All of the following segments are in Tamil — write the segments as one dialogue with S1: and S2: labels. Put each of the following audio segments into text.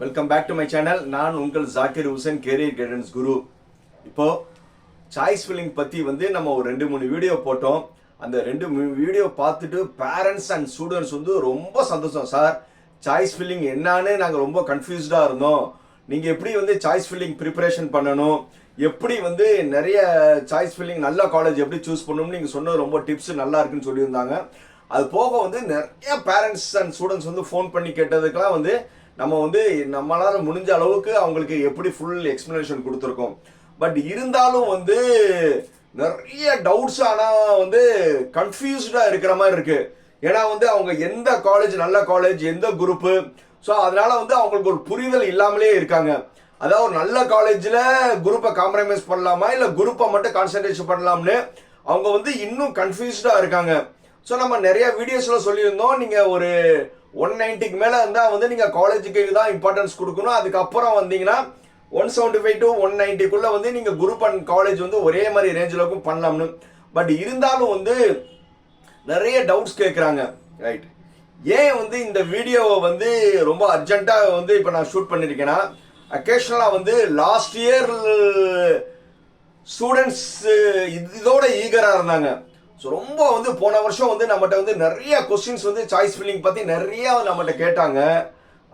S1: Welcome back to my channel நான் உங்கள் ஜாக்கிர் ஹுசேன் கேரியர் கைடன்ஸ் குரு இப்போ சாய்ஸ் ஃபில்லிங் பத்தி வந்து நம்ம ஒரு ரெண்டு மூணு வீடியோ போட்டோம். அந்த ரெண்டு வீடியோ பார்த்துட்டு பேரண்ட்ஸ் அண்ட் ஸ்டூடெண்ட்ஸ் வந்து ரொம்ப சந்தோஷம் சார் சாய்ஸ் ஃபில்லிங் என்னன்னு நாங்கள் ரொம்ப கன்ஃபியூஸ்டாக இருந்தோம். நீங்கள் எப்படி வந்து சாய்ஸ் ஃபில்லிங் ப்ரிப்பரேஷன் பண்ணணும்? எப்படி வந்து நிறைய சாய்ஸ் ஃபில்லிங் நல்ல காலேஜ் எப்படி சூஸ் பண்ணணும்னு நீங்கள் சொன்னது ரொம்ப டிப்ஸ் நல்லா இருக்குன்னு சொல்லியிருந்தாங்க. அது போக வந்து நிறைய பேரண்ட்ஸ் அண்ட் ஸ்டூடெண்ட்ஸ் வந்து ஃபோன் பண்ணி கேட்டதுக்கெல்லாம் வந்து நம்ம வந்து நம்மளால முடிஞ்ச அளவுக்கு அவங்களுக்கு எப்படி ஃபுல் எக்ஸ்பிளனேஷன் கொடுத்துருக்கோம். பட் இருந்தாலும் வந்து நிறைய டவுட்ஸ் ஆனால் வந்து கன்ஃபியூஸ்டாக இருக்கிற மாதிரி இருக்குது ஏன்னா வந்து அவங்க எந்த காலேஜ் நல்ல காலேஜ் எந்த குரூப்பு ஸோ அதனால வந்து அவங்களுக்கு ஒரு புரிதல் இல்லாமலே இருக்காங்க. அதாவது ஒரு நல்ல காலேஜில் குரூப்பை காம்ப்ரமைஸ் பண்ணலாமா? இல்லை குரூப்பை மட்டும் கான்சன்ட்ரேஷன் பண்ணலாம்னு அவங்க வந்து இன்னும் கன்ஃபியூஸ்டாக இருக்காங்க. ஸோ நம்ம நிறைய வீடியோஸில் சொல்லியிருந்தோம். நீங்கள் ஒரு ஒன் நைன்ட்டிக்கு மேலே இருந்தால் வந்து நீங்கள் காலேஜுக்கு தான் இம்பார்ட்டன்ஸ் கொடுக்கணும். அதுக்கப்புறம் வந்தீங்கன்னா one seventy five to one நைன்ட்டிக்குள்ளே வந்து நீங்கள் குரூப் அண்ட் காலேஜ் வந்து ஒரே மாதிரி ரேஞ்சில் பண்ணலாம்னு. பட் இருந்தாலும் வந்து நிறைய டவுட்ஸ் கேட்குறாங்க ரைட் ஏன் வந்து இந்த வீடியோவை வந்து ரொம்ப அர்ஜென்ட்டாக வந்து இப்போ நான் ஷூட் பண்ணியிருக்கேன்னா அக்கேஷனலாக வந்து லாஸ்ட் இயர் ஸ்டூடெண்ட்ஸ் இதோட ஈகராக இருந்தாங்க. ஸோ ரொம்ப வந்து போன வருஷம் வந்து நம்மகிட்ட வந்து நிறைய கொஸ்டின்ஸ் வந்து சாய்ஸ் ஃபில்லிங் பற்றி நிறைய நம்மகிட்ட கேட்டாங்க.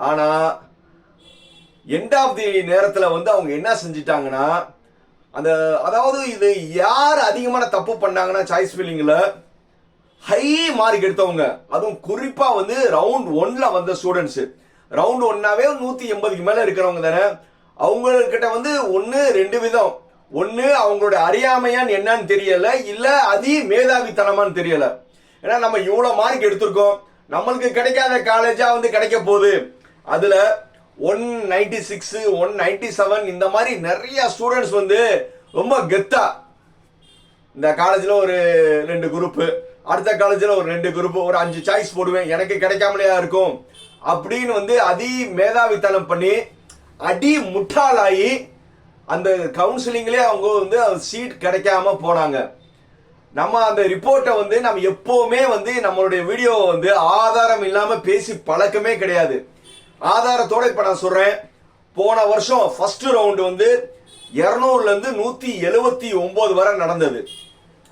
S1: ஆனால் எண்ட் ஆஃப் தி நேரத்தில் வந்து அவங்க என்ன செஞ்சிட்டாங்கன்னா அந்த அதாவது இது யார் அதிகமான தப்பு பண்ணாங்கன்னா சாய்ஸ் ஃபில்லிங்கில் ஹை மார்க் எடுத்தவங்க. அதுவும் குறிப்பாக வந்து ரவுண்ட் ஒன்ல வந்த ஸ்டூடெண்ட்ஸு ரவுண்ட் ஒன்னாவே நூற்றி எண்பதுக்கு மேலே இருக்கிறவங்க தானே. அவங்கக்கிட்ட வந்து ஒன்று ரெண்டு விதம். ஒன்று அவங்களோட அறியாமையான்னு என்னன்னு தெரியல இல்லை அதி மேதாவித்தனமான்னு தெரியல. ஏன்னா நம்ம இவ்வளோ மார்க் எடுத்திருக்கோம். நம்மளுக்கு கிடைக்காத காலேஜாக வந்து கிடைக்க போகுது. அதில் one ninety six one ninety seven இந்த மாதிரி நிறைய ஸ்டூடெண்ட்ஸ் வந்து ரொம்ப கெத்தா. இந்த காலேஜில் ஒரு ரெண்டு குரூப்பு அடுத்த காலேஜில் ஒரு ரெண்டு குரூப்பு ஒரு அஞ்சு சாய்ஸ் போடுவேன். எனக்கு கிடைக்காமலையா இருக்கும். அப்படின்னு வந்து அதி மேதாவித்தனம் பண்ணி அடி முட்டாளாகி அந்த கவுன்சிலிங்லேயே அவங்க வந்து சீட் கிடைக்காம போனாங்க. நம்ம அந்த ரிப்போர்ட்டை வந்து நம்ம எப்போவுமே வந்து நம்மளுடைய வீடியோவை வந்து ஆதாரம் இல்லாமல் பேசி பழக்கமே கிடையாது. ஆதாரத்தோட இப்போ நான் சொல்கிறேன் போன வருஷம் ஃபர்ஸ்ட் ரவுண்டு வந்து இரநூறுலேருந்து நூற்றி எழுபத்தி ஒம்பது வரை நடந்தது.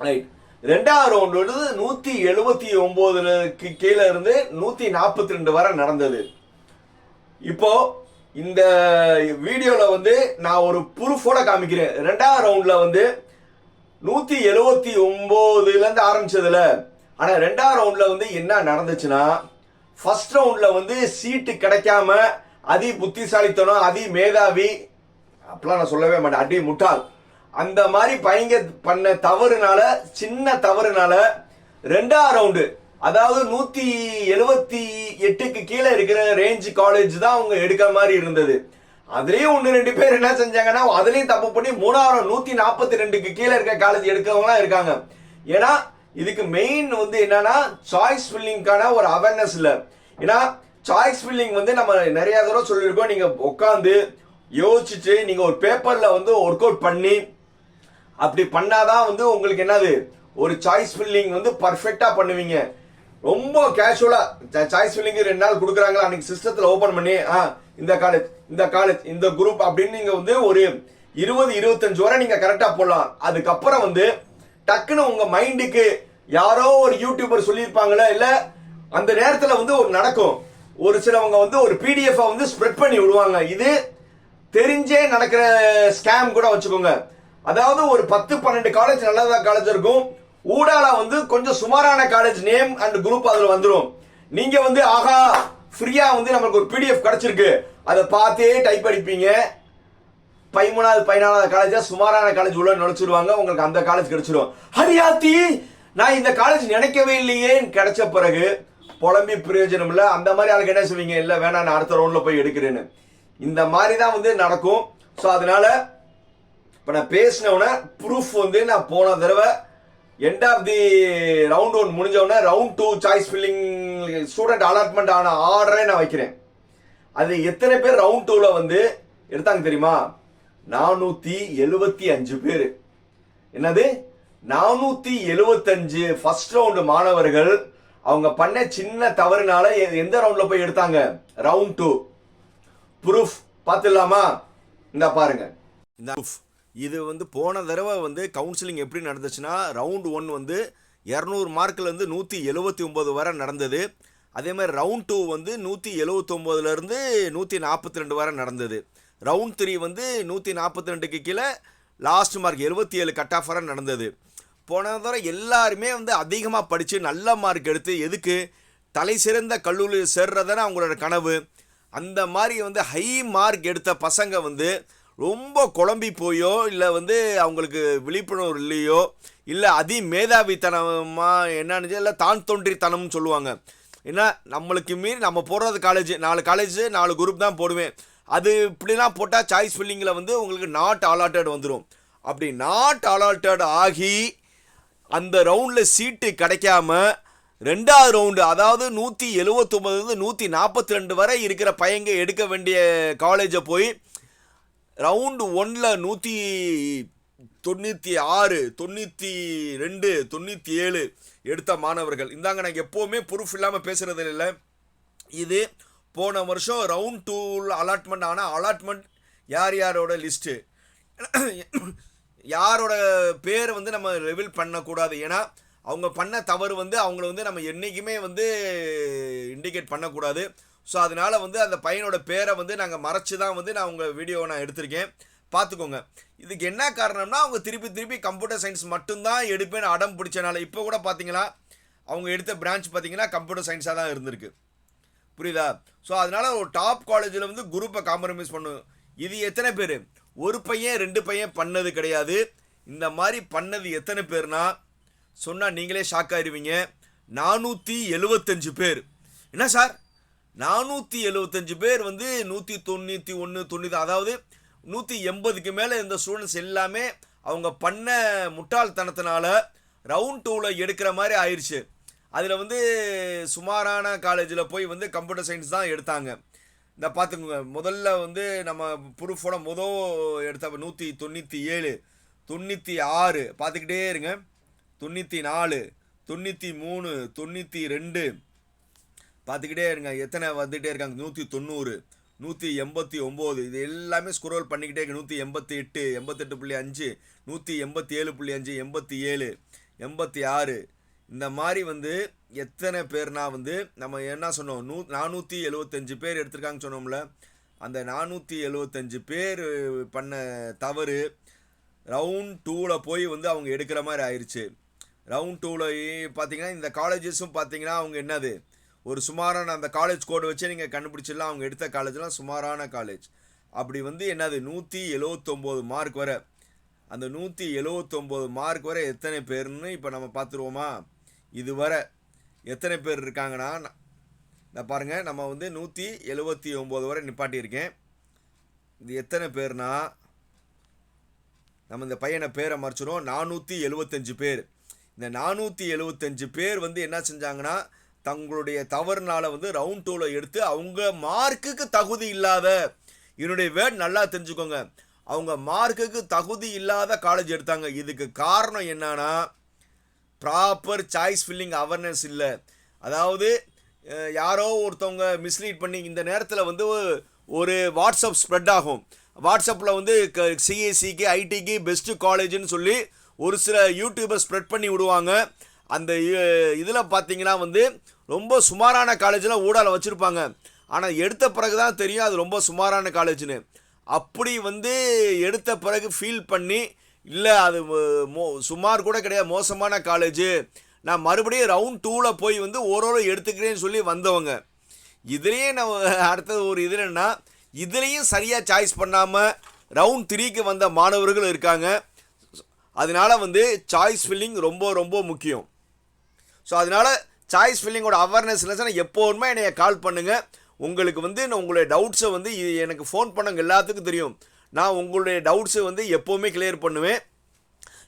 S1: ரைட் ரெண்டாவது ரவுண்டு வந்து நூற்றி எழுபத்தி ஒன்பதுக்கு கீழே இருந்து நூற்றி நாற்பத்தி ரெண்டு வரை நடந்தது. இப்போது இந்த வீடியோல வந்து நான் ஒரு ப்ரூஃபோட காமிக்கிறேன். ரெண்டாவது ரவுண்ட்ல வந்து நூத்தி எழுபத்தி ஒன்பதுல இருந்து ஆரம்பிச்சதுல. ஆனா ரெண்டாவது ரவுண்ட்ல வந்து என்ன நடந்துச்சுன்னா ஃபர்ஸ்ட் ரவுண்ட்ல வந்து சீட்டு கிடைக்காம அதி புத்திசாலித்தனம் அதி மேதாவி அப்படிலாம் நான் சொல்லவே மாட்டேன் அடி முட்டாள். அந்த மாதிரி பயங்க பண்ண தவறுனால சின்ன தவறுனால ரெண்டாவது ரவுண்டு அதாவது நூத்தி எழுபத்தி எட்டுக்கு கீழே இருக்கிற ரேஞ்ச் காலேஜ் தான் அவங்க எடுக்கிற மாதிரி இருந்தது. அதுலயும் ஒன்று ரெண்டு பேர் என்ன செஞ்சாங்கன்னா அதுலயும் தப்பு பண்ணி மூணாயிரம் நூத்தி நாற்பத்தி ரெண்டுக்கு கீழே இருக்க காலேஜ் எடுக்கிறவங்களாம் இருக்காங்க. ஏன்னா இதுக்கு மெயின் வந்து என்னன்னா சாய்ஸ் ஃபில்லிங்கான ஒரு அவேர்னஸ் இல்லை. ஏன்னா சாய்ஸ் ஃபில்லிங் வந்து நம்ம நிறைய தடவை சொல்லியிருக்கோம். நீங்க உட்காந்து யோசிச்சுட்டு நீங்க ஒரு பேப்பர்ல வந்து ஒர்க் அவுட் பண்ணி அப்படி பண்ணாதான் வந்து உங்களுக்கு என்னது? ஒரு சாய்ஸ் ஃபில்லிங் வந்து பர்ஃபெக்டா பண்ணுவீங்க. ரொம்ப கேஷுவலா சாய்ஸ் ஃபில்லிங் ரெண்டு நாள் கொடுக்குறாங்களா? அன்னைக்கு சிஸ்டத்தில் ஓபன் பண்ணி ஆ இந்த காலேஜ் இந்த காலேஜ் இந்த குரூப் அப்படின்னு நீங்க வந்து ஒரு இருபது இருபத்தஞ்சு வரை நீங்க கரெக்டா போடலாம். அதுக்கப்புறம் வந்து டக்குன்னு உங்க மைண்டுக்கு யாரோ ஒரு யூடியூபர் சொல்லியிருப்பாங்களே? இல்ல அந்த நேரத்துல வந்து ஒரு நடக்கும். ஒரு சிலவங்க வந்து ஒரு பிடிஎஃப் வந்து ஸ்ப்ரெட் பண்ணி விடுவாங்க. இது தெரிஞ்சே நடக்கிற ஸ்கேம் கூட வச்சுக்கோங்க. அதாவது ஒரு பத்து பன்னெண்டு காலேஜ் நல்லதா காலேஜ் இருக்கும். ஊடால வந்து கொஞ்சம் சுமாரான காலேஜ் நேம் அண்ட் குரூப் அதுல வந்துடும் நீங்க வந்து ஆகா ஃப்ரீயா வந்து நம்மளுக்கு ஒரு பிடிஎஃப் கிடைச்சிருக்கு. அதை பார்த்தே டைப் அடிப்பீங்க. பதிமூணாவது பதினாலாவது காலேஜா சுமாரான காலேஜ் உள்ள நுழைச்சிருவாங்க உங்களுக்கு அந்த காலேஜ் கிடைச்சிடும் ஹரியாத்தி நான் இந்த காலேஜ் நினைக்கவே இல்லையே. கிடைச்ச பிறகு புலம்பி பிரயோஜனம் இல்லை. அந்த மாதிரி ஆளுக்கு என்ன செய்வீங்க இல்லை வேணாம் நான் அடுத்த ரவுண்ட்ல போய் எடுக்கிறேன்னு. இந்த மாதிரி தான் வந்து நடக்கும். ஸோ அதனால இப்போ நான் பேசினவுடனே ப்ரூஃப் வந்து நான் போன தடவை end of the round one முடிஞ்சவுடனே round two choice filling student allotment ஆன ஆர்டரே நான் வைக்கிறேன். அது எத்தனை பேர் ரவுண்ட் டூவில் வந்து எடுத்தாங்க தெரியுமா? நானூற்றி எழுபத்தி அஞ்சு பேர். என்னது? நானூற்றி எழுபத்தஞ்சு ஃபர்ஸ்ட் ரவுண்டு மாணவர்கள் அவங்க பண்ண சின்ன தவறுனால எந்த ரவுண்டில் போய் எடுத்தாங்க? ரவுண்ட் டூ ப்ரூஃப் பார்த்துடலாமா? இந்த பாருங்க. இந்த ப்ரூஃப் இது வந்து போன தடவை வந்து கவுன்சிலிங் எப்படி நடந்துச்சுன்னா ரவுண்ட் ஒன் வந்து இரநூறு மார்க்லேருந்து நூற்றி எழுபத்தி ஒம்பது வரை நடந்தது. அதே மாதிரி ரவுண்ட் டூ வந்து நூற்றி எழுவத்தொம்போதுலேருந்து நூற்றி நாற்பத்தி ரெண்டு வரை நடந்தது. ரவுண்ட் த்ரீ வந்து நூற்றி நாற்பத்தி ரெண்டுக்கு கீழே லாஸ்ட் மார்க் எழுபத்தி ஏழு கட் ஆஃப் வரை நடந்தது. போன தடவை எல்லாருமே வந்து அதிகமாக படித்து நல்ல மார்க் எடுத்து எதுக்கு? தலை சிறந்த கல்லூரி சேர்றதான அவங்களோட கனவு. அந்த மாதிரி வந்து ஹை மார்க் எடுத்த பசங்க வந்து ரொம்ப குழம்பி போயோ இல்லை வந்து அவங்களுக்கு விழிப்புணர்வு இல்லையோ இல்லை அதி மேதாவித்தனமாக என்னன்னு இல்லை தான் தோன்றித்தனம்னு சொல்லுவாங்க. ஏன்னா நம்மளுக்கு மீறி நம்ம போடுறது காலேஜ் நாலு காலேஜ் நாலு குரூப் தான் போடுவேன். அது இப்படிலாம் போட்டால் சாய்ஸ் ஃபில்லிங்கில் வந்து உங்களுக்கு நாட் அலாட்டட் வந்துடும் அப்படி நாட் அலாட்டட் ஆகி அந்த ரவுண்டில் சீட்டு கிடைக்காம ரெண்டாவது ரவுண்டு அதாவது நூற்றி எழுவத்தொம்பதுலேருந்து நூற்றி நாற்பத்தி ரெண்டு வரை இருக்கிற பையங்க எடுக்க வேண்டிய காலேஜை போய் ரவுண்டு ஒன்னில் நூற்றி தொண்ணூற்றி ஆறு தொண்ணூற்றி ரெண்டு தொண்ணூற்றி ஏழு எடுத்த மாணவர்கள். இந்தாங்க நான் எப்போவுமே ப்ரூஃப் இல்லாமல் பேசுகிறது இல்லை இது போன வருஷம் ரவுண்ட் டூ அலாட்மெண்ட் ஆனால் அலாட்மெண்ட் யார் யாரோட லிஸ்ட்டு யாரோட பேர் வந்து நம்ம ரிவீல் பண்ணக்கூடாது. ஏன்னா அவங்க பண்ண தவறு வந்து அவங்கள வந்து நம்ம என்றைக்குமே வந்து இண்டிகேட் பண்ணக்கூடாது. ஸோ அதனால் வந்து அந்த பையனோட பேரை வந்து நாங்கள் மறைச்சி தான் வந்து நான் உங்கள் வீடியோவை நான் எடுத்திருக்கேன். பார்த்துக்கோங்க இதுக்கு என்ன காரணம்னா அவங்க திருப்பி திருப்பி கம்ப்யூட்டர் சயின்ஸ் மட்டும்தான் எடுப்பேன்னு அடம் பிடிச்சனால இப்போ கூட பார்த்தீங்களா அவங்க எடுத்த பிரான்ச் பார்த்தீங்கன்னா கம்ப்யூட்டர் சயின்ஸாக தான் இருந்திருக்கு. புரியுதா? ஸோ அதனால் ஒரு டாப் காலேஜில் வந்து குரூப்பை காம்ப்ரமைஸ் பண்ணும். இது எத்தனை பேர்? ஒரு பையன் ரெண்டு பையன் பண்ணது கிடையாது. இந்த மாதிரி பண்ணது எத்தனை பேர்னா சொன்னால் நீங்களே ஷாக் ஆயிடுவீங்க நானூற்றி எழுபத்தஞ்சு பேர். என்ன சார்? நானூற்றி எழுவத்தஞ்சு பேர் வந்து நூற்றி தொண்ணூற்றி ஒன்று தொண்ணூற்றி அதாவது நூற்றி எண்பதுக்கு மேலே இந்த ஸ்டூடெண்ட்ஸ் எல்லாமே அவங்க பண்ண முட்டாள்தனத்தினால ரவுண்ட் டூவில் எடுக்கிற மாதிரி ஆயிடுச்சு அதில் வந்து சுமாரான காலேஜில் போய் வந்து கம்ப்யூட்டர் சயின்ஸ் தான் எடுத்தாங்க. இந்த பார்த்துக்கோங்க முதல்ல வந்து நம்ம ப்ரூஃபோட முதல் எடுத்த நூற்றி தொண்ணூற்றி ஏழு தொண்ணூற்றி ஆறு பார்த்துக்கிட்டே இருங்க. தொண்ணூற்றி நாலு தொண்ணூற்றி மூணு தொண்ணூற்றி ரெண்டு பார்த்துக்கிட்டே இருங்க. எத்தனை வந்துகிட்டே இருக்காங்க? நூற்றி தொண்ணூறு நூற்றி எண்பத்தி ஒம்பது. இது எல்லாமே ஸ்க்ரோல் பண்ணிக்கிட்டே இருக்கு. நூற்றி எண்பத்தி எட்டு எண்பத்தெட்டு புள்ளி அஞ்சு நூற்றி எண்பத்தி ஏழு புள்ளி அஞ்சு எண்பத்தி ஏழு எண்பத்தி ஆறு. இந்த மாதிரி வந்து எத்தனை பேர்னா வந்து நம்ம என்ன சொன்னோம்? நூ நானூற்றி எழுவத்தஞ்சு பேர் எடுத்திருக்காங்கன்னு சொன்னோம்ல. அந்த நானூற்றி எழுவத்தஞ்சு பேர் பண்ண தவறு ரவுண்ட் டூவில் போய் வந்து அவங்க எடுக்கிற மாதிரி ஆயிடுச்சு ரவுண்ட் டூவில் பார்த்தீங்கன்னா இந்த காலேஜஸும் பார்த்தீங்கன்னா அவங்க என்னது? ஒரு சுமாரான அந்த காலேஜ் கோடு வச்சே நீங்கள் கண்டுபிடிச்சிடலாம். அவங்க எடுத்த காலேஜ்லாம் சுமாரான காலேஜ் அப்படி வந்து என்னது? நூற்றி எழுவத்தொம்போது மார்க் வர. அந்த நூற்றி எழுவத்தொம்போது மார்க் வரை எத்தனை பேர்னு இப்போ நம்ம பார்த்துருவோமா? இதுவரை எத்தனை பேர் இருக்காங்கன்னா? நான் பாருங்கள் நம்ம வந்து நூற்றி எழுவத்தி ஒம்பது வரை நிப்பாட்டியிருக்கேன். இது எத்தனை பேர்னா? நம்ம இந்த பையனை பேரை மறைச்சிடும் நானூற்றி எழுவத்தஞ்சு பேர். இந்த நானூற்றி எழுவத்தஞ்சு பேர் வந்து என்ன செஞ்சாங்கன்னா தங்களுடைய தவறுனால வந்து ரவுண்ட் டூவில் எடுத்து அவங்க மார்க்குக்கு தகுதி இல்லாத என்னுடைய வேர்ட் நல்லா தெரிஞ்சுக்கோங்க. அவங்க மார்க்குக்கு தகுதி இல்லாத காலேஜ் எடுத்தாங்க. இதுக்கு காரணம் என்னன்னா ப்ராப்பர் சாய்ஸ் ஃபில்லிங் அவேர்னஸ் இல்லை. அதாவது யாரோ ஒருத்தவங்க மிஸ்லீட் பண்ணி இந்த நேரத்தில் வந்து ஒரு வாட்ஸ்அப் ஸ்ப்ரெட் ஆகும். வாட்ஸ்அப்பில் வந்து சிஎஸ்சிக்கு ஐடிக்கு பெஸ்ட்டு காலேஜுன்னு சொல்லி ஒரு சில யூடியூபர் ஸ்ப்ரெட் பண்ணி விடுவாங்க. அந்த இதில் பார்த்தீங்கன்னா வந்து ரொம்ப சுமாரான காலேஜில் ஊடால வச்சுருப்பாங்க. ஆனால் எடுத்த பிறகு தான் தெரியும் அது ரொம்ப சுமாரான காலேஜ்னு அப்படி வந்து எடுத்த பிறகு ஃபீல் பண்ணி இல்லை அது மோ- சுமார் கூட கிடையாது மோசமான காலேஜு நான் மறுபடியும் ரவுண்ட் டூவில் போய் வந்து ஓரோரோ எடுத்துக்கிறேன்னு சொல்லி வந்தவங்க. இதுலேயே நம்ம அடுத்தது ஒரு இது என்னென்னா இதுலேயும் சரியாக சாய்ஸ் பண்ணாமல் ரவுண்ட் த்ரீக்கு வந்த மாணவர்கள் இருக்காங்க. அதனால வந்து சாய்ஸ் ஃபில்லிங் ரொம்ப ரொம்ப முக்கியம். ஸோ அதனால சாய்ஸ் ஃபில்லிங்கோட அவேர்னஸ் லெசன் எப்போதுமே என்னைய கால் பண்ணுங்கள் உங்களுக்கு வந்து நான் உங்களுடைய டவுட்ஸை வந்து எனக்கு ஃபோன் பண்ணவங்க எல்லாத்துக்கும் தெரியும். நான் உங்களுடைய டவுட்ஸை வந்து எப்போவுமே கிளியர் பண்ணுவேன்.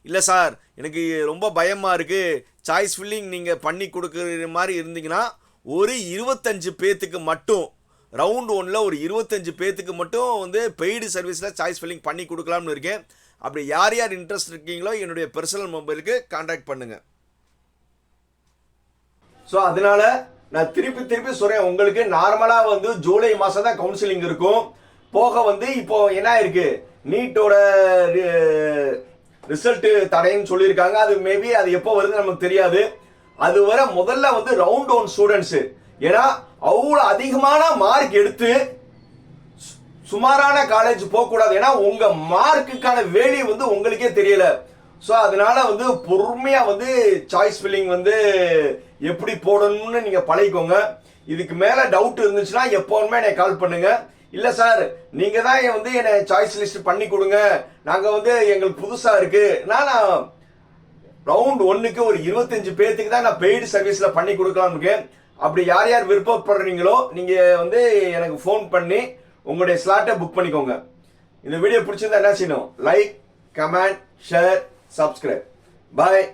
S1: இல்லை சார் எனக்கு ரொம்ப பயமாக இருக்குது சாய்ஸ் ஃபில்லிங் நீங்கள் பண்ணி கொடுக்குற மாதிரி இருந்தீங்கன்னா ஒரு இருபத்தஞ்சு பேத்துக்கு மட்டும் ரவுண்ட் ஒனில் ஒரு இருபத்தஞ்சு பேத்துக்கு மட்டும் வந்து பெய்டு சர்வீஸில் சாய்ஸ் ஃபில்லிங் பண்ணி கொடுக்கலாம்னு இருக்கேன். அப்படி யார் யார் இன்ட்ரெஸ்ட் இருக்கீங்களோ என்னுடைய பர்சனல் மொபைலுக்கு காண்டாக்ட் பண்ணுங்கள் ஸோ அதனால நான் திருப்பி திருப்பி சொல்றேன். உங்களுக்கு நார்மலாக வந்து ஜூலை மாதம் தான் கவுன்சிலிங் இருக்கும். போக வந்து இப்போ என்ன இருக்கு நீட்டோட ரிசல்ட்டு தடைன்னு சொல்லியிருக்காங்க. அது மேபி அது எப்போ வருதுன்னு நமக்கு தெரியாது. அது வர முதல்ல வந்து ரவுண்ட் ஒன் ஸ்டூடெண்ட்ஸ் ஏன்னா அவ்வளோ அதிகமான மார்க் எடுத்து சு- சுமாரான காலேஜ் போகக்கூடாது. ஏன்னா உங்க மார்க்குக்கான வேலி வந்து உங்களுக்கே தெரியல. ஸோ அதனால வந்து பொறுமையாக வந்து சாய்ஸ் ஃபில்லிங் வந்து எப்படி போடணும்னு நீங்கள் பழகிக்கோங்க. இதுக்கு மேலே டவுட் இருந்துச்சுன்னா எப்போவுமே என்னை கால் பண்ணுங்க. இல்லை சார் நீங்கள் தான் வந்து என்னை சாய்ஸ் லிஸ்ட் பண்ணி கொடுங்க. நாங்கள் வந்து எங்களுக்கு புதுசாக இருக்கு. நான் ரவுண்ட் ஒன்றுக்கு ஒரு இருபத்தஞ்சு பேர்த்துக்கு தான் நான் பெய்டு சர்வீஸில் பண்ணி கொடுக்கலாம் இருக்கேன். அப்படி யார் யார் விருப்பப்படுறீங்களோ நீங்கள் வந்து எனக்கு ஃபோன் பண்ணி உங்களுடைய ஸ்லாட்டை புக் பண்ணிக்கோங்க. இந்த வீடியோ பிடிச்சிருந்தா என்ன செய்யணும்? Like comment share subscribe bye